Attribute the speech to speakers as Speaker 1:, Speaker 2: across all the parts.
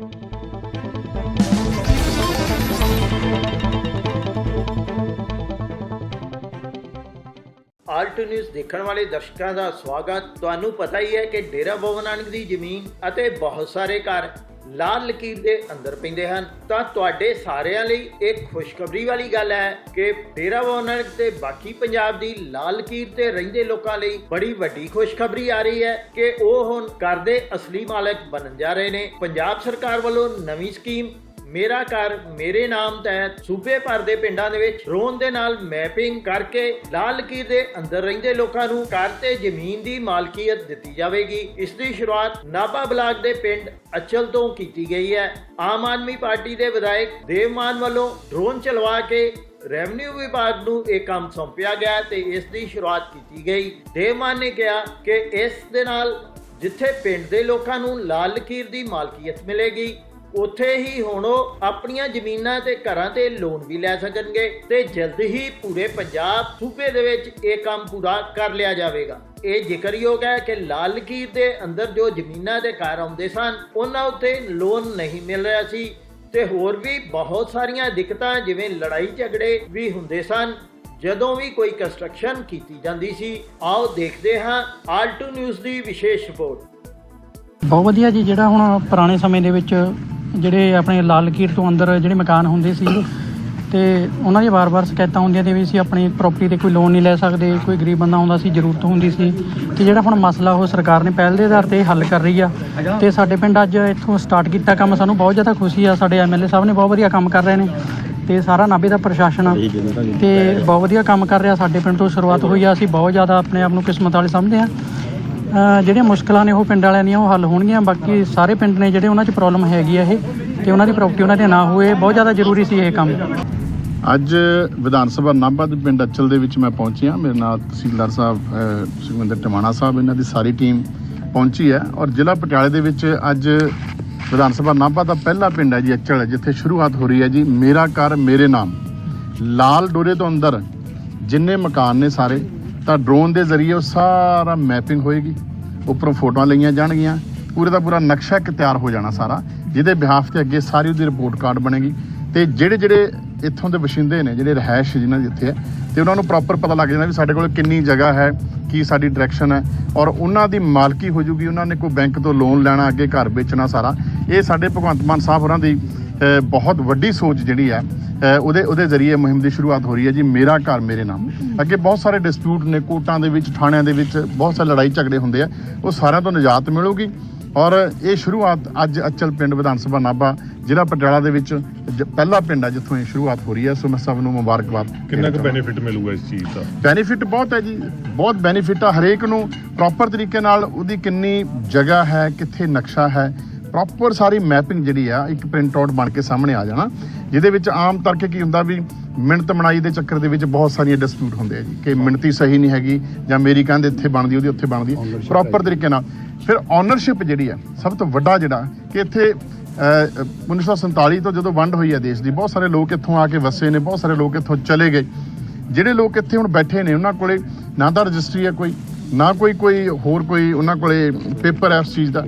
Speaker 1: ਆਲਟ news ਦੇਖਣ ਵਾਲੇ ਦਰਸ਼ਕਾਂ ਦਾ ਸਵਾਗਤ। ਤੁਹਾਨੂੰ ਪਤਾ ਹੀ ਹੈ ਕਿ ਡੇਰਾ ਬਾਬਾ ਨਾਨਕ ਦੀ ਜ਼ਮੀਨ ਅਤੇ ਬਹੁਤ ਸਾਰੇ ਘਰ ਲਾਲ ਲਕੀਰ ਦੇ ਅੰਦਰ ਪੈਂਦੇ ਹਨ। ਤਾਂ ਤੁਹਾਡੇ ਸਾਰਿਆਂ ਲਈ ਇੱਕ ਖੁਸ਼ਖਬਰੀ ਵਾਲੀ ਗੱਲ ਹੈ ਕਿ ਡੇਰਾ ਬਾਬਾ ਤੇ ਬਾਕੀ ਪੰਜਾਬ ਦੀ ਲਾਲ ਲਕੀਰ ਤੇ ਰਹਿੰਦੇ ਲੋਕਾਂ ਲਈ ਬੜੀ ਵੱਡੀ ਖੁਸ਼ਖਬਰੀ ਆ ਰਹੀ ਹੈ ਕਿ ਉਹ ਹੁਣ ਘਰ ਦੇ ਅਸਲੀ ਮਾਲਕ ਬਣਨ ਜਾ ਰਹੇ ਨੇ। ਪੰਜਾਬ ਸਰਕਾਰ ਵੱਲੋਂ ਨਵੀਂ ਸਕੀਮ ਮੇਰਾ ਘਰ ਮੇਰੇ ਨਾਮ ਤਹਿਤ ਸੂਬੇ ਭਰ ਦੇ ਪਿੰਡਾਂ ਦੇ ਵਿੱਚ ਡਰੋਨ ਦੇ ਨਾਲ ਮੈਪਿੰਗ ਕਰਕੇ ਲਾਲ ਲਕੀਰ ਦੇ ਅੰਦਰ ਰਹਿੰਦੇ ਲੋਕਾਂ ਨੂੰ ਘਰ ਤੇ ਜ਼ਮੀਨ ਦੀ ਮਾਲਕੀਅਤ ਦਿੱਤੀ ਜਾਵੇਗੀ। ਇਸ ਦੀ ਸ਼ੁਰੂਆਤ ਨਾਭਾ ਬਲਾਕ ਦੇ ਪਿੰਡ ਅਚਲ ਤੋਂ ਕੀਤੀ ਗਈ ਹੈ। ਆਮ ਆਦਮੀ ਪਾਰਟੀ ਦੇ ਵਿਧਾਇਕ ਦੇਵਮਾਨ ਵੱਲੋਂ ਡਰੋਨ ਚਲਵਾ ਕੇ ਰੈਵਨਿਊ ਵਿਭਾਗ ਨੂੰ ਇਹ ਕੰਮ ਸੌਂਪਿਆ ਗਿਆ ਤੇ ਇਸ ਦੀ ਸ਼ੁਰੂਆਤ ਕੀਤੀ ਗਈ। ਦੇਵਮਾਨ ਨੇ ਕਿਹਾ ਕਿ ਇਸ ਦੇ ਨਾਲ ਜਿੱਥੇ ਪਿੰਡ ਦੇ ਲੋਕਾਂ ਨੂੰ ਲਾਲ ਲਕੀਰ ਦੀ ਮਾਲਕੀਅਤ ਮਿਲੇਗੀ ਉੱਥੇ ਹੀ ਹੁਣ ਉਹ ਆਪਣੀਆਂ ਜ਼ਮੀਨਾਂ ਤੇ ਘਰਾਂ ਤੇ ਲੋਨ ਵੀ ਲੈ ਸਕਣਗੇ ਤੇ ਜਲਦ ਹੀ ਪੂਰੇ ਪੰਜਾਬ ਸੂਬੇ ਦੇ ਵਿੱਚ ਇਹ ਕੰਮ ਪੂਰਾ ਕਰ ਲਿਆ ਜਾਵੇਗਾ। ਇਹ ਜ਼ਿਕਰਯੋਗ ਹੈ ਕਿ ਲਾਲ ਲਕੀਰ ਦੇ ਅੰਦਰ ਜੋ ਜ਼ਮੀਨਾਂ ਦੇ ਘਰ ਆਉਂਦੇ ਸਨ, ਉਹਨਾਂ ਉੱਤੇ ਲੋਨ ਨਹੀਂ ਮਿਲ ਰਿਹਾ ਸੀ ਤੇ ਹੋਰ ਵੀ ਬਹੁਤ ਸਾਰੀਆਂ ਦਿੱਕਤਾਂ ਜਿਵੇਂ ਲੜਾਈ ਝਗੜੇ ਵੀ ਹੁੰਦੇ ਸਨ। ਜਦੋਂ ਵੀ ਕੋਈ ਕੰਸਟਰਕਸ਼ਨ ਕੀਤੀ ਜਾਂਦੀ ਸੀ, ਆਓ ਦੇਖਦੇ ਹਾਂ ਆਲਟੂ ਨਿਊਜ਼ ਦੀ ਵਿਸ਼ੇਸ਼ ਰਿਪੋਰਟ।
Speaker 2: ਬਹੁਤ ਵਧੀਆ ਜੀ, ਜਿਹੜਾ ਹੁਣ ਪੁਰਾਣੇ ਸਮੇਂ ਦੇ ਵਿੱਚ ਜਿਹੜੇ ਆਪਣੇ ਲਾਲ ਲਕੀਰ ਤੋਂ ਅੰਦਰ ਜਿਹੜੇ ਮਕਾਨ ਹੁੰਦੇ ਸੀ, ਤੇ ਉਹਨਾਂ ਦੀ ਵਾਰ-ਵਾਰ ਸ਼ਿਕਾਇਤਾਂ ਹੁੰਦੀਆਂ ਤੇ ਵੀ ਅਸੀਂ ਆਪਣੀ ਪ੍ਰਾਪਰਟੀ ਤੇ ਕੋਈ ਲੋਨ ਨਹੀਂ ਲੈ ਸਕਦੇ, ਕੋਈ ਗਰੀਬ ਬੰਦਾ ਆਉਂਦਾ ਸੀ, ਜ਼ਰੂਰਤ ਹੁੰਦੀ ਸੀ, ਤੇ ਜਿਹੜਾ ਹੁਣ ਮਸਲਾ ਉਹ ਸਰਕਾਰ ਨੇ ਪਹਿਲ ਦੇ ਆਧਾਰ ਤੇ ਹੱਲ ਕਰ ਰਹੀ ਆ। ਤੇ ਸਾਡੇ ਪਿੰਡ ਅੱਜ ਇੱਥੋਂ ਸਟਾਰਟ ਕੀਤਾ ਕੰਮ, ਸਾਨੂੰ ਬਹੁਤ ਜ਼ਿਆਦਾ ਖੁਸ਼ੀ ਆ, ਸਾਡੇ ਐਮਐਲਏ ਸਾਹਿਬ ਨੇ ਬਹੁਤ ਵਧੀਆ ਕੰਮ ਕਰ ਰਹੇ ਨੇ, ਤੇ ਸਾਰਾ ਨਾਭੇ ਦਾ ਪ੍ਰਸ਼ਾਸਨ ਆ, ਤੇ ਬਹੁਤ ਵਧੀਆ ਕੰਮ ਕਰ ਰਿਹਾ, ਸਾਡੇ ਪਿੰਡ ਤੋਂ ਸ਼ੁਰੂਆਤ ਹੋਈ ਆ, ਅਸੀਂ ਬਹੁਤ ਜ਼ਿਆਦਾ ਆਪਣੇ ਆਪ ਨੂੰ ਕਿਸਮਤ ਵਾਲੇ ਸਮਝਦੇ ਆ। ਜਿਹੜੀਆਂ ਮੁਸ਼ਕਲਾਂ ਨੇ ਉਹ ਪਿੰਡ ਵਾਲਿਆਂ ਦੀਆਂ ਉਹ ਹੱਲ ਹੋਣਗੀਆਂ। ਬਾਕੀ ਸਾਰੇ ਪਿੰਡ ਨੇ ਜਿਹੜੇ ਉਹਨਾਂ 'ਚ ਪ੍ਰੋਬਲਮ ਹੈਗੀ ਆ ਇਹ, ਤੇ ਉਹਨਾਂ ਦੀ ਪ੍ਰਾਪਰਟੀ ਉਹਨਾਂ ਦੇ ਨਾ ਹੋਏ, ਬਹੁਤ ਜ਼ਿਆਦਾ ਜ਼ਰੂਰੀ ਸੀ ਇਹ ਕੰਮ।
Speaker 3: ਅੱਜ ਵਿਧਾਨ ਸਭਾ ਨਾਭਾ ਦੇ ਪਿੰਡ ਅਚਲ ਦੇ ਵਿੱਚ ਮੈਂ ਪਹੁੰਚਿਆ ਮੇਰੇ ਨਾਲ ਤਹਿਸੀਲਦਾਰ ਸਾਹਿਬ ਸੁਖਵਿੰਦਰ ਟਮਾਣਾ ਸਾਹਿਬ, ਇਹਨਾਂ ਦੀ ਸਾਰੀ ਟੀਮ ਪਹੁੰਚੀ ਹੈ। ਔਰ ਜ਼ਿਲ੍ਹਾ ਪਟਿਆਲੇ ਦੇ ਵਿੱਚ ਅੱਜ ਵਿਧਾਨ ਸਭਾ ਨਾਭਾ ਦਾ ਪਹਿਲਾ ਪਿੰਡ ਹੈ ਜੀ ਅਚਲ, ਜਿੱਥੇ ਸ਼ੁਰੂਆਤ ਹੋ ਰਹੀ ਹੈ ਜੀ। ਮੇਰਾ ਘਰ, ਮੇਰੇ ਨਾਮ। ਲਾਲ ਡੋਰੇ ਤੋਂ ਅੰਦਰ ਜਿੰਨੇ ਮਕਾਨ ਨੇ ਸਾਰੇ ਤਾਂ ਡਰੋਨ ਦੇ ਜ਼ਰੀਏ ਉਹ ਸਾਰਾ ਮੈਪਿੰਗ ਹੋਏਗੀ। ਉੱਪਰੋਂ ਫੋਟੋਆਂ ਲਈਆਂ ਜਾਣਗੀਆਂ। ਪੂਰੇ ਦਾ ਪੂਰਾ ਨਕਸ਼ਾ ਇੱਕ ਤਿਆਰ ਹੋ ਜਾਣਾ ਸਾਰਾ। ਜਿਹਦੇ ਬਿਹਾਫ ਤੇ ਅੱਗੇ ਸਾਰੀ ਉਹਦੀ ਰਿਪੋਰਟ ਕਾਰਡ ਬਣੇਗੀ। ਤੇ ਜਿਹੜੇ ਜਿਹੜੇ ਇੱਥੋਂ ਦੇ ਵਸਿੰਦੇ ਨੇ, ਜਿਹੜੇ ਰਹਿائش ਜਿਨ੍ਹਾਂ ਦੀ ਇੱਥੇ ਹੈ, ਤੇ ਉਹਨਾਂ ਨੂੰ ਪ੍ਰੋਪਰ ਪਤਾ ਲੱਗ ਜਾਂਦਾ ਵੀ ਸਾਡੇ ਕੋਲ ਕਿੰਨੀ ਜਗ੍ਹਾ ਹੈ, ਕੀ ਸਾਡੀ ਡਾਇਰੈਕਸ਼ਨ ਹੈ। ਔਰ ਉਹਨਾਂ ਦੀ ਮਾਲਕੀ ਹੋ ਜੂਗੀ, ਉਹਨਾਂ ਨੇ ਕੋਈ ਬੈਂਕ ਤੋਂ ਲੋਨ ਲੈਣਾ, ਅੱਗੇ ਘਰ ਵੇਚਣਾ ਸਾਰਾ। ਇਹ ਸਾਡੇ ਭਗਵੰਤ ਮਾਨ ਸਾਹਿਬ ਹੋਰਾਂ ਦੀ ਬਹੁਤ ਵੱਡੀ ਸੋਚ ਜਿਹੜੀ ਹੈ ਉਹਦੇ ਉਹਦੇ ਜ਼ਰੀਏ ਮੁਹਿੰਮ ਦੀ ਸ਼ੁਰੂਆਤ ਹੋ ਰਹੀ ਹੈ ਜੀ ਮੇਰਾ ਘਰ ਮੇਰੇ ਨਾਮ। ਅੱਗੇ ਬਹੁਤ ਸਾਰੇ ਡਿਸਪਿਊਟ ਨੇ ਕੋਰਟਾਂ ਦੇ ਵਿੱਚ ਥਾਣਿਆਂ ਦੇ ਵਿੱਚ ਬਹੁਤ ਸਾਰੇ ਲੜਾਈ ਝਗੜੇ ਹੁੰਦੇ ਆ ਉਹ ਸਾਰਿਆਂ ਤੋਂ ਨਿਜਾਤ ਮਿਲੂਗੀ। ਔਰ ਇਹ ਸ਼ੁਰੂਆਤ ਅੱਜ ਅਚਲ ਪਿੰਡ ਵਿਧਾਨ ਸਭਾ ਨਾਭਾ ਜ਼ਿਲ੍ਹਾ ਪਟਿਆਲਾ ਦੇ ਵਿੱਚ ਪਹਿਲਾ ਪਿੰਡ ਹੈ ਜਿੱਥੋਂ ਇਹ ਸ਼ੁਰੂਆਤ ਹੋ ਰਹੀ ਹੈ। ਸੋ ਮੈਂ ਸਭ ਨੂੰ ਮੁਬਾਰਕਬਾਦ
Speaker 4: ਕਿੰਨਾ ਕੁ ਬੈਨੀਫਿਟ ਮਿਲੂਗਾ ਇਸ ਚੀਜ਼ ਦਾ?
Speaker 3: ਬੈਨੀਫਿਟ ਬਹੁਤ ਹੈ ਜੀ ਬਹੁਤ ਬੈਨੀਫਿਟ ਆ ਹਰੇਕ ਨੂੰ। ਪ੍ਰੋਪਰ ਤਰੀਕੇ ਨਾਲ ਉਹਦੀ ਕਿੰਨੀ ਜਗ੍ਹਾ ਹੈ ਕਿੱਥੇ ਨਕਸ਼ਾ ਹੈ ਪ੍ਰੋਪਰ ਸਾਰੀ ਮੈਪਿੰਗ ਜਿਹੜੀ ਆ ਇੱਕ ਪ੍ਰਿੰਟ ਆਊਟ ਬਣ ਕੇ ਸਾਹਮਣੇ ਆ ਜਾਣਾ। ਜਿਹਦੇ ਵਿੱਚ ਆਮ ਤੌਰ ਕੀ ਹੁੰਦਾ ਵੀ ਮਿਣਤ ਮਣਾਈ ਦੇ ਚੱਕਰ ਦੇ ਵਿੱਚ ਬਹੁਤ ਸਾਰੀਆਂ ਡਿਸਪਿਊਟ ਹੁੰਦੇ ਆ ਜੀ ਕਿ ਮਿਣਤੀ ਸਹੀ ਨਹੀਂ ਹੈਗੀ ਜਾਂ ਮੇਰੀ ਕੰਧ ਇੱਥੇ ਬਣਦੀ ਉਹਦੀ ਉੱਥੇ ਬਣਦੀ। ਪ੍ਰੋਪਰ ਤਰੀਕੇ ਨਾਲ। ਫਿਰ ਓਨਰਸ਼ਿਪ ਜਿਹੜੀ ਆ ਸਭ ਤੋਂ ਵੱਡਾ ਜਿਹੜਾ ਕਿ ਇੱਥੇ ਅਹ, 1947 ਤੋਂ ਜਦੋਂ ਵੰਡ ਹੋਈ ਹੈ ਦੇਸ਼ ਦੀ ਬਹੁਤ ਸਾਰੇ ਲੋਕ ਇੱਥੋਂ ਆ ਕੇ ਵਸੇ ਨੇ ਬਹੁਤ ਸਾਰੇ ਲੋਕ ਇੱਥੋਂ ਚਲੇ ਗਏ। ਜਿਹੜੇ ਲੋਕ ਇੱਥੇ ਹੁਣ ਬੈਠੇ ਨੇ ਉਹਨਾਂ ਕੋਲੇ ਨਾ ਤਾਂ ਰਜਿਸਟਰੀ ਹੈ ਕੋਈ ਨਾ ਕੋਈ ਕੋਈ ਹੋਰ ਕੋਈ ਉਹਨਾਂ ਕੋਲੇ ਪੇਪਰ ਹੈ ਉਸ ਚੀਜ਼ ਦਾ।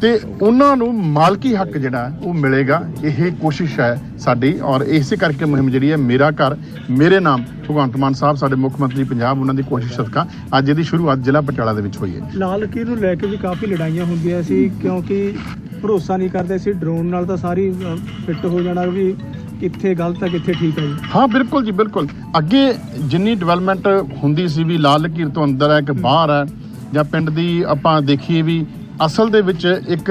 Speaker 3: ਤੇ ਉਹਨਾਂ ਨੂੰ ਮਾਲਕੀ ਹੱਕ ਜਿਹੜਾ ਉਹ ਮਿਲੇਗਾ ਇਹ ਕੋਸ਼ਿਸ਼ ਹੈ ਸਾਡੀ ਔਰ ਇਸੇ ਕਰਕੇ ਮੁਹਿੰਮ ਜਿਹੜੀ ਹੈ ਮੇਰਾ ਘਰ ਮੇਰੇ ਨਾਮ ਭਗਵੰਤ ਮਾਨ ਸਾਹਿਬ ਸਾਡੇ ਮੁੱਖ ਮੰਤਰੀ ਪੰਜਾਬ ਉਹਨਾਂ ਦੀ ਕੋਸ਼ਿਸ਼ ਸਦਕਾ ਅੱਜ ਇਹਦੀ ਸ਼ੁਰੂਆਤ ਜ਼ਿਲ੍ਹਾ ਪਟਿਆਲਾ ਦੇ ਵਿੱਚ ਹੋਈ ਹੈ।
Speaker 5: ਲਾਲ ਲਕੀਰ ਨੂੰ ਲੈ ਕੇ ਵੀ ਕਾਫੀ ਲੜਾਈਆਂ ਹੁੰਦੀਆਂ ਸੀ ਕਿਉਂਕਿ ਭਰੋਸਾ ਨਹੀਂ ਕਰਦੇ ਸੀ ਡਰੋਨ ਨਾਲ ਤਾਂ ਸਾਰੀ ਫਿੱਟ ਹੋ ਜਾਣਾ ਵੀ ਕਿੱਥੇ ਗਲਤ ਹੈ ਕਿੱਥੇ ਠੀਕ ਹੈ ਜੀ।
Speaker 3: ਹਾਂ ਬਿਲਕੁਲ ਜੀ ਬਿਲਕੁਲ। ਅੱਗੇ ਜਿੰਨੀ ਡਿਵੈਲਪਮੈਂਟ ਹੁੰਦੀ ਸੀ ਵੀ ਲਾਲ ਲਕੀਰ ਤੋਂ ਅੰਦਰ ਹੈ ਕਿ ਬਾਹਰ ਹੈ ਜਾਂ ਪਿੰਡ ਦੀ ਆਪਾਂ ਦੇਖੀਏ ਵੀ ਅਸਲ ਦੇ ਵਿੱਚ ਇੱਕ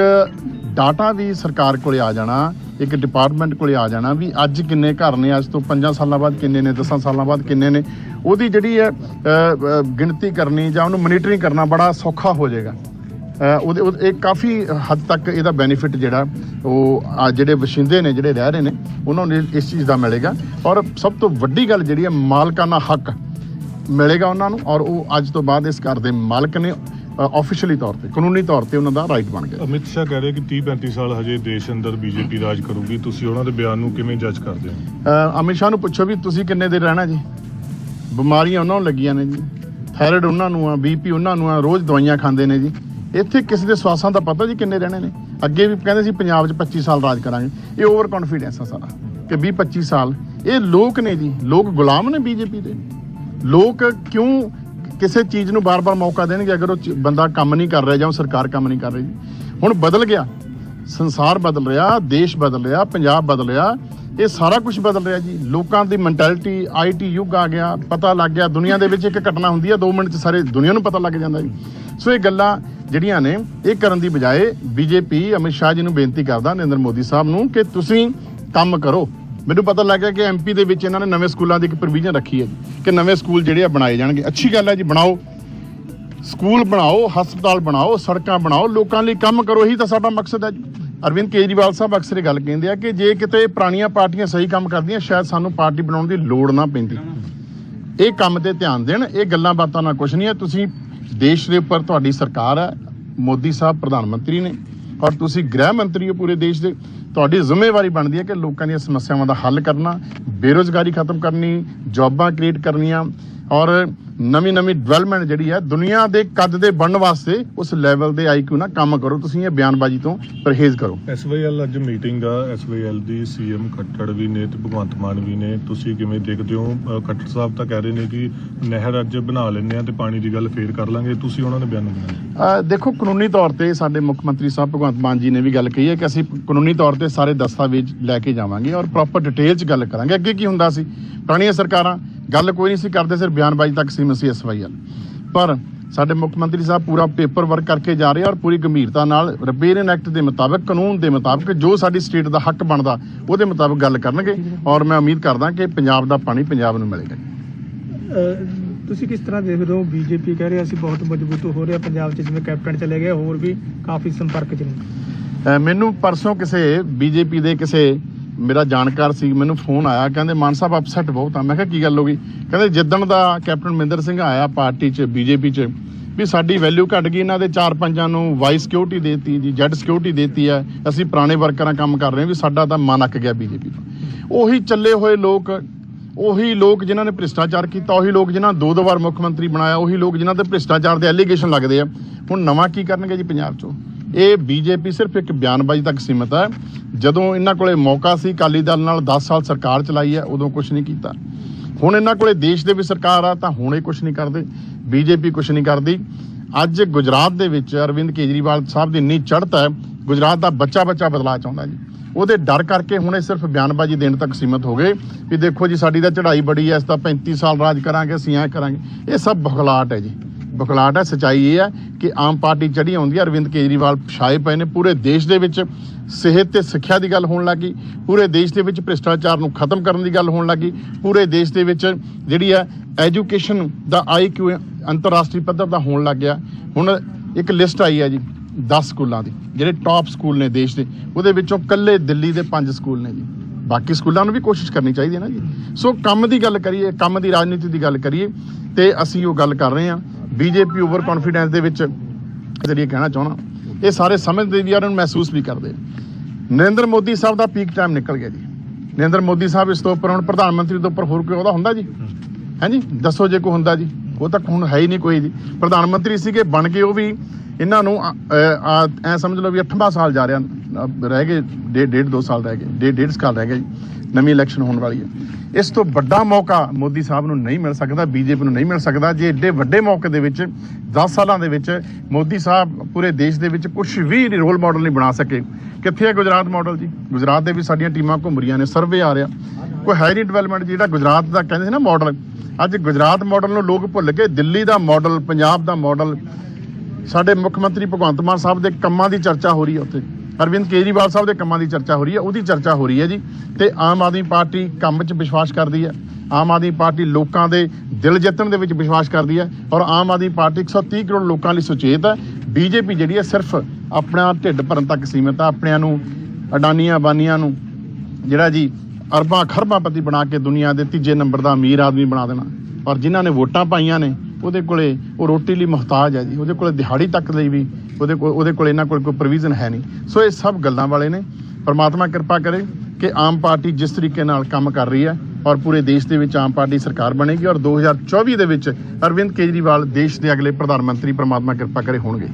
Speaker 3: ਡਾਟਾ ਵੀ ਸਰਕਾਰ ਕੋਲੇ ਆ ਜਾਣਾ, ਇੱਕ ਡਿਪਾਰਟਮੈਂਟ ਕੋਲੇ ਆ ਜਾਣਾ ਵੀ ਅੱਜ ਕਿੰਨੇ ਘਰ ਨੇ, ਅੱਜ ਤੋਂ 5 ਸਾਲਾਂ ਬਾਅਦ ਕਿੰਨੇ ਨੇ 10 ਸਾਲਾਂ ਬਾਅਦ ਕਿੰਨੇ ਨੇ, ਉਹਦੀ ਜਿਹੜੀ ਹੈ ਗਿਣਤੀ ਕਰਨੀ ਜਾਂ ਉਹਨੂੰ ਮੋਨੀਟਰਿੰਗ ਕਰਨਾ ਬੜਾ ਸੌਖਾ ਹੋ ਜਾਏਗਾ। ਉਹਦੇ ਉਹਦੇ- ਇਹ ਕਾਫੀ ਹੱਦ ਤੱਕ ਇਹਦਾ ਬੈਨੀਫਿਟ ਜਿਹੜਾ ਉਹ ਆ ਜਿਹੜੇ ਵਸਿੰਦੇ ਨੇ, ਜਿਹੜੇ ਰਹਿ ਰਹੇ ਨੇ, ਉਹਨਾਂ ਨੂੰ ਇਸ ਚੀਜ਼ ਦਾ ਮਿਲੇਗਾ। ਔਰ ਸਭ ਤੋਂ ਵੱਡੀ ਗੱਲ ਜਿਹੜੀ ਹੈ ਮਾਲਕਾਨਾ ਹੱਕ ਮਿਲੇਗਾ ਉਹਨਾਂ ਨੂੰ ਔਰ ਉਹ ਅੱਜ ਤੋਂ ਬਾਅਦ ਇਸ ਘਰ ਦੇ ਮਾਲਕ ਨੇ ਆਫੀਸ਼ੀਅਲੀ ਤੌਰ ਤੇ ਕਾਨੂੰਨੀ ਤੌਰ ਤੇ ਉਹਨਾਂ ਦਾ ਰਾਈਟ ਬਣ ਗਿਆ।
Speaker 4: ਅਮਿਤ ਸ਼ਾਹ ਕਹਿ ਰਹੇ ਕਿ 30 35 ਸਾਲ ਹਜੇ ਦੇਸ਼ ਅੰਦਰ ਬੀਜੇਪੀ ਰਾਜ ਕਰੂਗੀ। ਤੁਸੀਂ ਉਹਨਾਂ ਦੇ ਬਿਆਨ ਨੂੰ ਕਿਵੇਂ ਜੱਜ ਕਰਦੇ ਹੋ?
Speaker 3: ਅਮਿਤ ਸ਼ਾਹ ਨੂੰ ਪੁੱਛੋ ਵੀ ਤੁਸੀਂ ਕਿੰਨੇ ਦਿਨ ਰਹਿਣਾ ਜੀ? ਬਿਮਾਰੀਆਂ ਉਹਨਾਂ ਨੂੰ ਲੱਗੀਆਂ ਨੇ ਜੀ। ਥਾਇਰਾਇਡ ਉਹਨਾਂ ਨੂੰ ਆ ਬੀਪੀ ਉਹਨਾਂ ਨੂੰ ਆ ਰੋਜ਼ ਦਵਾਈਆਂ ਖਾਂਦੇ ਨੇ ਜੀ। ਇੱਥੇ ਕਿਸੇ ਦੇ ਸਵਾਸਾਂ ਦਾ ਪਤਾ ਜੀ ਕਿੰਨੇ ਰਹਿਣੇ ਨੇ? ਅੱਗੇ ਵੀ ਕਹਿੰਦੇ ਸੀ ਪੰਜਾਬ 'ਚ 25 ਸਾਲ ਰਾਜ ਕਰਾਂਗੇ। ਇਹ ਓਵਰ ਕੌਨਫੀਡੈਂਸ ਆ ਸਾਰਾ ਕਿ 20 25 ਸਾਲ। ਇਹ ਲੋਕ ਨੇ ਜੀ ਲੋਕ ਗੁਲਾਮ ਨੇ ਬੀਜੇਪੀ ਦੇ। ਲੋਕ ਕਿਉਂ ਕਿਸੇ ਚੀਜ਼ ਨੂੰ ਬਾਰ-ਬਾਰ ਮੌਕਾ ਦੇਣਗੇ ਅਗਰ ਉਹ ਚ- ਬੰਦਾ ਕੰਮ ਨਹੀਂ ਕਰ ਰਿਹਾ ਜਾਂ ਉਹ ਸਰਕਾਰ ਕੰਮ ਨਹੀਂ ਕਰ ਰਹੀ ਜੀ। ਹੁਣ ਬਦਲ ਗਿਆ। ਸੰਸਾਰ ਬਦਲ ਰਿਹਾ, ਦੇਸ਼ ਬਦਲ ਰਿਹਾ, ਪੰਜਾਬ ਬਦਲ ਰਿਹਾ, ਇਹ ਸਾਰਾ ਕੁਝ ਬਦਲ ਰਿਹਾ ਜੀ। ਲੋਕਾਂ ਦੀ ਮੈਂਟੈਲਿਟੀ ਆਈਟੀ ਯੁੱਗ ਆ ਗਿਆ, ਪਤਾ ਲੱਗ ਗਿਆ, ਦੁਨੀਆ ਦੇ ਵਿੱਚ ਇੱਕ ਘਟਨਾ ਹੁੰਦੀ ਹੈ 2 ਮਿੰਟ 'ਚ ਸਾਰੇ ਦੁਨੀਆ ਨੂੰ ਪਤਾ ਲੱਗ ਜਾਂਦਾ ਜੀ। ਸੋ ਇਹ ਗੱਲਾਂ ਜਿਹੜੀਆਂ ਨੇ, ਇਹ ਕਰਨ ਦੀ ਬਜਾਏ ਬੀਜੇਪੀ ਅਮਿਤ ਸ਼ਾਹ ਜੀ ਨੂੰ ਬੇਨਤੀ ਕਰਦਾ, ਨਰਿੰਦਰ ਮੋਦੀ ਸਾਹਿਬ ਨੂੰ ਕਿ ਤੁਸੀਂ ਕੰਮ ਕਰੋ। ਮੈਨੂੰ ਪਤਾ ਲੱਗ ਗਿਆ ਕਿ ਐਮਪੀ ਦੇ ਵਿੱਚ ਇਹਨਾਂ ਨੇ ਨਵੇਂ ਸਕੂਲਾਂ ਦੀ ਇੱਕ ਪ੍ਰੋਵੀਜ਼ਨ ਰੱਖੀ ਹੈ ਜੀ, ਕਿ ਨਵੇਂ ਸਕੂਲ ਜਿਹੜੇ ਆ ਬਣਾਏ ਜਾਣਗੇ। ਅੱਛੀ ਗੱਲ ਹੈ ਜੀ, ਬਣਾਓ। ਸਕੂਲ ਬਣਾਓ, ਹਸਪਤਾਲ ਬਣਾਓ, ਸੜਕਾਂ ਬਣਾਓ, ਲੋਕਾਂ ਲਈ ਕੰਮ ਕਰੋ, ਇਹੀ ਤਾਂ ਸਾਡਾ ਮਕਸਦ ਹੈ ਅਰਵਿੰਦ ਕੇਜਰੀਵਾਲ ਸਾਹਿਬ ਅਕਸਰ ਇਹ ਗੱਲ ਕਹਿੰਦੇ ਆ ਕਿ ਜੇ ਕਿਤੇ ਪੁਰਾਣੀਆਂ ਪਾਰਟੀਆਂ ਸਹੀ ਕੰਮ ਕਰਦੀਆਂ, ਸ਼ਾਇਦ ਸਾਨੂੰ ਪਾਰਟੀ ਬਣਾਉਣ ਦੀ ਲੋੜ ਨਾ ਪੈਂਦੀ। ਇਹ ਕੰਮ ਤੇ ਧਿਆਨ ਦੇਣ, ਇਹ ਗੱਲਾਂ ਬਾਤਾਂ ਨਾਲ ਕੁਝ ਨਹੀਂ ਹੈ। ਤੁਸੀਂ ਦੇਸ਼ ਦੇ ਉੱਪਰ ਤੁਹਾਡੀ ਸਰਕਾਰ ਹੈ, ਮੋਦੀ ਸਾਹਿਬ ਪ੍ਰਧਾਨ ਮੰਤਰੀ ਨੇ, ਔਰ ਤੁਸੀਂ ਗ੍ਰਹਿ ਮੰਤਰੀ ਹੋ ਪੂਰੇ ਦੇਸ਼ ਦੇ। ਤੁਹਾਡੀ ਜ਼ਿੰਮੇਵਾਰੀ ਬਣਦੀ ਹੈ ਕਿ ਲੋਕਾਂ ਦੀਆਂ ਸਮੱਸਿਆਵਾਂ ਦਾ ਹੱਲ ਕਰਨਾ, ਬੇਰੋਜ਼ਗਾਰੀ ਖਤਮ ਕਰਨੀ, ਜੌਬਾਂ ਕ੍ਰੀਏਟ ਕਰਨੀਆਂ ਔਰ ਨਵੀਂ ਨਵੀਂ ਡਿਵੈਲਪਮੈਂਟ ਜਿਹੜੀ ਹੈ ਦੁਨੀਆ ਦੇ ਕੱਦ ਦੇ ਬਣਨ ਵਾਸਤੇ ਉਸ ਲੈਵਲ ਦੇ ਆਈਕਿਊ ਨਾਲ ਕੰਮ ਕਰੋ ਤੁਸੀਂ ਇਹ ਬਿਆਨਬਾਜ਼ੀ ਤੋਂ ਪਰਹੇਜ਼ ਕਰੋ।
Speaker 4: ਐਸਵਾਈਐਲ ਅੱਜ ਮੀਟਿੰਗ ਆ ਐਸਵਾਈਐਲ ਦੀ ਸੀਐਮ ਖੱਟੜ ਵੀ ਨੇ ਤੇ ਭਗਵੰਤ ਮਾਨ ਵੀ ਨੇ। ਤੁਸੀਂ ਕਿਵੇਂ ਦੇਖਦੇ ਹੋ? ਖੱਟੜ ਸਾਹਿਬ ਤਾਂ ਕਹਿ ਰਹੇ ਨੇ ਕਿ ਨਹਿਰ ਅੱਜ ਬਣਾ ਲੈਂਦੇ ਆ ਤੇ ਪਾਣੀ ਦੀ ਗੱਲ ਫੇਰ ਕਰ ਲਾਂਗੇ। ਤੁਸੀਂ ਉਹਨਾਂ ਦੇ ਬਿਆਨ ਬਣਾਏ
Speaker 3: ਅ, ਦੇਖੋ ਕਾਨੂੰਨੀ ਤੌਰ ਤੇ ਸਾਡੇ ਮੁੱਖ ਮੰਤਰੀ ਸਾਹਿਬ ਭਗਵੰਤ ਮਾਨ ਜੀ ਨੇ ਵੀ ਗੱਲ ਕਹੀ ਹੈ ਕਿ ਅਸੀਂ ਕਾਨੂੰਨੀ ਤੌਰ ਤੇ ਸਾਰੇ ਦਸਤਾਵੇਜ਼ ਲੈ ਕੇ ਜਾਵਾਂਗੇ ਔਰ ਪ੍ਰੋਪਰ ਡਿਟੇਲ 'ਚ ਗੱਲ ਕਰਾਂਗੇ। ਅੱਗੇ ਕੀ ਹੁੰਦਾ ਸੀ? ਪੁਰਾਣੀਆਂ ਸਰਕਾਰਾਂ ਗੱਲ ਕੋਈ ਨਹੀਂ ਸੀ ਕਰਦੇ ਸਿਰਫ ਬਿਆਨਬਾਜ਼ੀ ਤੱਕ ਸੀਮਤ ਸੀ ਐਸਵਾਈਐਲ ਪਰ ਸਾਡੇ ਮੁੱਖ ਮੰਤਰੀ ਸਾਹਿਬ ਪੂਰਾ ਪੇਪਰ ਵਰਕ ਕਰਕੇ ਜਾ ਰਹੇ ਔਰ ਪੂਰੀ ਗੰਭੀਰਤਾ ਨਾਲ ਰਿਪੇਅਰਨ ਐਕਟ ਦੇ ਮੁਤਾਬਕ ਕਾਨੂੰਨ ਦੇ ਮੁਤਾਬਕ ਜੋ ਸਾਡੀ ਸਟੇਟ ਦਾ ਹੱਕ ਬਣਦਾ ਉਹਦੇ ਮੁਤਾਬਕ ਗੱਲ ਕਰਨਗੇ ਔਰ ਮੈਂ ਉਮੀਦ ਕਰਦਾ ਕਿ ਪੰਜਾਬ ਦਾ ਪਾਣੀ ਪੰਜਾਬ ਨੂੰ ਮਿਲੇਗਾ
Speaker 5: ਤੁਸੀਂ ਕਿਸ ਤਰ੍ਹਾਂ ਦੇਖਦੇ ਹੋ? ਬੀਜੇਪੀ ਕਹਿ ਰਿਹਾ ਅਸੀਂ ਬਹੁਤ ਮਜ਼ਬੂਤ ਹੋ ਰਿਹਾ ਪੰਜਾਬ 'ਚ ਜਿਵੇਂ ਕੈਪਟਨ ਚਲੇ ਗਏ ਹੋਰ ਵੀ ਕਾਫੀ ਸੰਪਰਕ 'ਚ ਨੇ।
Speaker 3: ਮੈਨੂੰ ਪਰਸੋਂ ਕਿਸੇ ਬੀਜੇਪੀ ਦੇ ਕਿਸੇ ਮੇਰਾ ਜਾਣਕਾਰ ਸੀ, ਮੈਨੂੰ ਫੋਨ ਆਇਆ, ਕਹਿੰਦੇ ਮਾਨ ਸਾਹਿਬ ਅਪਸੈਟ ਬਹੁਤ ਆ। ਮੈਂ ਕਿਹਾ, ਕੀ ਗੱਲ ਹੋ ਗਈ? ਕਹਿੰਦੇ ਜਿੱਦਣ ਦਾ ਕੈਪਟਨ ਮਹਿੰਦਰ ਸਿੰਘ ਆਇਆ ਪਾਰਟੀ 'ਚ, ਬੀਜੇਪੀ 'ਚ, ਵੀ ਸਾਡੀ ਵੈਲਿਊ ਘਟ ਗਈ, ਇਹਨਾਂ ਦੇ ਚਾਰ ਪੰਜਾਂ ਨੂੰ ਵਾਈ ਸਿਕਿਉਰਿਟੀ ਦੇਤੀ ਜੀ ਜੈਡ ਸਿਕਿਉਰਿਟੀ ਦੇਤੀ ਹੈ ਅਸੀਂ ਪੁਰਾਣੇ ਵਰਕਰਾਂ ਕੰਮ ਕਰ ਰਹੇ ਵੀ ਸਾਡਾ ਤਾਂ ਮਨ ਅੱਕ ਗਿਆ ਬੀਜੇਪੀ ਤੋਂ। ਉਹੀ ਚੱਲੇ ਹੋਏ ਲੋਕ, ਉਹੀ ਲੋਕ ਜਿਨ੍ਹਾਂ ਨੇ ਭ੍ਰਿਸ਼ਟਾਚਾਰ ਕੀਤਾ, ਉਹੀ ਲੋਕ ਜਿਨ੍ਹਾਂ ਨੂੰ ਦੋ ਦੋ ਵਾਰ ਮੁੱਖ ਮੰਤਰੀ ਬਣਾਇਆ, ਉਹੀ ਲੋਕ ਜਿਨ੍ਹਾਂ ਤੇ ਭ੍ਰਿਸ਼ਟਾਚਾਰ ਦੇ ਐਲੀਗੇਸ਼ਨ ਲੱਗਦੇ ਆ। ਹੁਣ ਨਵਾਂ ਕੀ ਕਰਨਗੇ ਜੀ ਪੰਜਾਬ 'ਚੋਂ? ਇਹ ਬੀਜੇਪੀ ਸਿਰਫ ਇੱਕ ਬਿਆਨਬਾਜ਼ੀ ਤੱਕ ਸੀਮਤ ਹੈ। ਜਦੋਂ ਇਹਨਾਂ ਕੋਲੇ ਮੌਕਾ ਸੀ, ਅਕਾਲੀ ਦਲ ਨਾਲ 10 ਸਾਲ ਸਰਕਾਰ ਚਲਾਈ ਹੈ, ਉਦੋਂ ਕੁਝ ਨਹੀਂ ਕੀਤਾ। ਹੁਣ ਇਹਨਾਂ ਕੋਲੇ ਦੇਸ਼ ਦੇ ਵੀ ਸਰਕਾਰ ਆ, ਤਾਂ ਹੁਣ ਇਹ ਕੁਝ ਨਹੀਂ ਕਰਦੇ। ਬੀਜੇਪੀ ਕੁਝ ਨਹੀਂ ਕਰਦੀ। ਅੱਜ ਗੁਜਰਾਤ ਦੇ ਵਿੱਚ ਅਰਵਿੰਦ ਕੇਜਰੀਵਾਲ ਸਾਹਿਬ ਦੀ ਇੰਨੀ ਚੜ੍ਹਤ ਹੈ, ਗੁਜਰਾਤ ਦਾ ਬੱਚਾ ਬੱਚਾ ਬਦਲਾਅ ਚਾਹੁੰਦਾ ਜੀ। ਉਹਦੇ ਡਰ ਕਰਕੇ ਹੁਣ ਇਹ ਸਿਰਫ ਬਿਆਨਬਾਜ਼ੀ ਦੇਣ ਤੱਕ ਸੀਮਤ ਹੋ ਗਏ ਵੀ ਦੇਖੋ ਜੀ, ਸਾਡੀ ਤਾਂ ਚੜ੍ਹਾਈ ਬੜੀ ਹੈ ਅਸੀਂ ਤਾਂ 35 ਸਾਲ ਰਾਜ ਕਰਾਂਗੇ, ਅਸੀਂ ਐਂ ਕਰਾਂਗੇ। ਇਹ ਸਭ ਬਖਲਾਟ ਹੈ ਜੀ। ਬਖਲਾਟ ਹੈ। ਸਚਾਈ ਇਹ ਹੈ ਕਿ ਆਮ ਪਾਰਟੀ ਚੜੀ ਆਉਂਦੀ ਹੈ ਅਰਵਿੰਦ ਕੇਜਰੀਵਾਲ ਛਾਏ ਪਏ ਨੇ। ਪੂਰੇ ਦੇਸ਼ ਦੇ ਵਿੱਚ ਸਿਹਤ ਤੇ ਸਿੱਖਿਆ ਦੀ ਗੱਲ ਹੋਣ ਲੱਗੀ ਪੂਰੇ ਦੇਸ਼ ਦੇ ਵਿੱਚ ਭ੍ਰਿਸ਼ਟਾਚਾਰ ਨੂੰ ਖਤਮ ਕਰਨ ਦੀ ਗੱਲ ਹੋਣ ਲੱਗੀ ਪੂਰੇ ਦੇਸ਼ ਦੇ ਵਿੱਚ ਜਿਹੜੀ ਹੈ ਐਜੂਕੇਸ਼ਨ ਦਾ ਆਈਕਿਊ ਅੰਤਰਰਾਸ਼ਟਰੀ ਪੱਧਰ ਦਾ ਹੋਣ ਲੱਗ ਗਿਆ। ਹੁਣ ਇੱਕ ਲਿਸਟ ਆਈ ਹੈ ਜੀ 10 ਸਕੂਲਾਂ ਦੀ, ਜਿਹੜੇ ਟਾਪ ਸਕੂਲ ਨੇ ਦੇਸ਼ ਦੇ। ਉਹਦੇ ਵਿੱਚੋਂ ਕੱਲੇ ਦਿੱਲੀ ਦੇ 5 ਸਕੂਲ ਨੇ ਜੀ। ਬਾਕੀ ਸਕੂਲਾਂ ਨੂੰ ਵੀ ਕੋਸ਼ਿਸ਼ ਕਰਨੀ ਚਾਹੀਦੀ ਹੈ ਨਾ ਜੀ। ਸੋ ਕੰਮ ਦੀ ਗੱਲ ਕਰੀਏ, ਕੰਮ ਦੀ ਰਾਜਨੀਤੀ ਦੀ ਗੱਲ ਕਰੀਏ, ਤੇ ਅਸੀਂ ਉਹ ਗੱਲ ਕਰ ਰਹੇ ਹਾਂ। ਬੀਜੇਪੀ ਓਵਰ ਕੌਨਫੀਡੈਂਸ ਦੇ ਵਿੱਚ ਜਰੀਏ ਕਹਿਣਾ ਚਾਹਣਾ ਇਹ ਸਾਰੇ ਸਮਝਦੇ ਵੀ ਆ, ਉਹਨਾਂ ਨੂੰ ਮਹਿਸੂਸ ਵੀ ਕਰਦੇ ਨਰਿੰਦਰ ਮੋਦੀ ਸਾਹਿਬ ਦਾ ਪੀਕ ਟਾਈਮ ਨਿਕਲ ਗਿਆ ਜੀ। ਨਰਿੰਦਰ ਮੋਦੀ ਸਾਹਿਬ ਇਸ ਤੋਂ ਉੱਪਰ ਹੁਣ ਪ੍ਰਧਾਨ ਮੰਤਰੀ ਤੋਂ ਉੱਪਰ ਹੋਰ ਕੋਈ ਉਹਦਾ ਹੁੰਦਾ ਜੀ? ਹਾਂਜੀ ਦੱਸੋ ਜੇ ਕੋਈ ਹੁੰਦਾ ਜੀ। ਉਹ ਤਾਂ ਹੁਣ ਹੈ ਹੀ ਨਹੀਂ ਕੋਈ ਜੀ। ਪ੍ਰਧਾਨ ਮੰਤਰੀ ਸੀਗੇ, ਬਣ ਕੇ ਉਹ ਵੀ ਇਹਨਾਂ ਨੂੰ ਐ ਸਮਝ ਲਓ ਵੀ 8ਵਾਂ ਸਾਲ ਜਾ ਰਿਹਾ। ਰਹਿ ਗਏ, ਡੇਢ ਡੇਢ ਦੋ ਸਾਲ ਰਹਿ ਗਏ, ਡੇਢ ਡੇਢ ਸਾਲ ਰਹਿ ਗਏ ਜੀ। ਨਵੀਂ ਇਲੈਕਸ਼ਨ ਹੋਣ ਵਾਲੀ ਹੈ। ਇਸ ਤੋਂ ਵੱਡਾ ਮੌਕਾ ਮੋਦੀ ਸਾਹਿਬ ਨੂੰ ਨਹੀਂ ਮਿਲ ਸਕਦਾ, ਬੀਜੇਪੀ ਨੂੰ ਨਹੀਂ ਮਿਲ ਸਕਦਾ। ਜੇ ਏਡੇ ਵੱਡੇ ਮੌਕੇ ਦੇ ਵਿੱਚ 10 ਸਾਲਾਂ ਦੇ ਵਿੱਚ ਮੋਦੀ ਸਾਹਿਬ ਪੂਰੇ ਦੇਸ਼ ਦੇ ਵਿੱਚ ਕੁਝ ਵੀ ਰੋਲ ਮਾਡਲ ਨਹੀਂ ਬਣਾ ਸਕੇ। ਕਿੱਥੇ ਹੈ ਗੁਜਰਾਤ ਮਾਡਲ ਜੀ? ਗੁਜਰਾਤ ਦੇ ਵੀ ਸਾਡੀਆਂ ਟੀਮਾਂ ਘੁੰਮ ਰਹੀਆਂ ਨੇ ਸਰਵੇ ਆ ਰਿਹਾ। ਕੋਈ ਹੈ ਨਹੀਂ ਡਿਵੈਲਪਮੈਂਟ ਜਿਹੜਾ ਗੁਜਰਾਤ ਦਾ ਕਹਿੰਦੇ ਸੀ ਨਾ ਮਾਡਲ ਅੱਜ ਗੁਜਰਾਤ ਮਾਡਲ ਨੂੰ ਲੋਕ ਭੁੱਲ ਗਏ ਦਿੱਲੀ ਦਾ ਮਾਡਲ ਪੰਜਾਬ ਦਾ ਮਾਡਲ ਸਾਡੇ ਮੁੱਖ ਮੰਤਰੀ ਭਗਵੰਤ ਮਾਨ ਸਾਹਿਬ ਦੇ ਕੰਮਾਂ ਦੀ ਚਰਚਾ ਹੋ ਰਹੀ ਹੈ ਉੱਥੇ। ਅਰਵਿੰਦ ਕੇਜਰੀਵਾਲ ਸਾਹਿਬ ਦੇ ਕੰਮਾਂ ਦੀ ਚਰਚਾ ਹੋ ਰਹੀ ਹੈ, ਉਹਦੀ ਚਰਚਾ ਹੋ ਰਹੀ ਹੈ ਜੀ, ਤੇ ਆਮ ਆਦਮੀ ਪਾਰਟੀ ਕੰਮ 'ਚ ਵਿਸ਼ਵਾਸ ਕਰਦੀ ਹੈ। ਆਮ ਆਦਮੀ ਪਾਰਟੀ ਲੋਕਾਂ ਦੇ ਦਿਲ ਜਿੱਤਣ ਦੇ ਵਿੱਚ ਵਿਸ਼ਵਾਸ ਕਰਦੀ ਹੈ ਔਰ ਆਮ ਆਦਮੀ ਪਾਰਟੀ 130 ਕਰੋੜ ਲੋਕਾਂ ਲਈ ਸੁਚੇਤ ਹੈ। ਬੀਜੇਪੀ ਜਿਹੜੀ ਹੈ ਸਿਰਫ ਆਪਣਾ ਢਿੱਡ ਭਰਨ ਤੱਕ ਸੀਮਿਤ ਹੈ ਆਪਣਿਆਂ ਨੂੰ ਅਡਾਨੀਆਂ ਬਾਨੀਆਂ ਨੂੰ, ਜਿਹੜਾ ਜੀ ਅਰਬਾਂ ਖਰਬਾਂ ਪਤੀ ਬਣਾ ਕੇ ਦੁਨੀਆ ਦੇ ਤੀਜੇ ਨੰਬਰ ਦਾ ਅਮੀਰ ਆਦਮੀ ਬਣਾ ਦੇਣਾ। ਔਰ ਜਿਨ੍ਹਾਂ ਨੇ ਵੋਟਾਂ ਪਾਈਆਂ ਨੇ, ਉਹਦੇ ਕੋਲੇ ਉਹ ਰੋਟੀ ਲਈ ਮੁਹਤਾਜ ਹੈ ਜੀ। ਉਹਦੇ ਕੋਲੇ ਦਿਹਾੜੀ ਤੱਕ ਲਈ ਵੀ ਉਹਦੇ ਕੋਲ ਉਹਦੇ ਕੋਲ ਇਹਨਾਂ ਕੋਲ ਕੋਈ ਪ੍ਰੋਵੀਜ਼ਨ ਹੈ ਨਹੀਂ। ਸੋ ਇਹ ਸਭ ਗੱਲਾਂ ਵਾਲੇ ਨੇ। ਪਰਮਾਤਮਾ ਕਿਰਪਾ ਕਰੇ ਕਿ ਆਮ ਪਾਰਟੀ ਜਿਸ ਤਰੀਕੇ ਨਾਲ ਕੰਮ ਕਰ ਰਹੀ ਹੈ ਔਰ ਪੂਰੇ ਦੇਸ਼ ਦੇ ਵਿੱਚ ਆਮ ਪਾਰਟੀ ਸਰਕਾਰ ਬਣੇਗੀ ਔਰ 2024 ਦੇ ਵਿੱਚ ਅਰਵਿੰਦ ਕੇਜਰੀਵਾਲ ਦੇਸ਼ ਦੇ ਅਗਲੇ ਪ੍ਰਧਾਨ ਮੰਤਰੀ ਪਰਮਾਤਮਾ ਕਿਰਪਾ ਕਰੇ ਹੋਣਗੇ।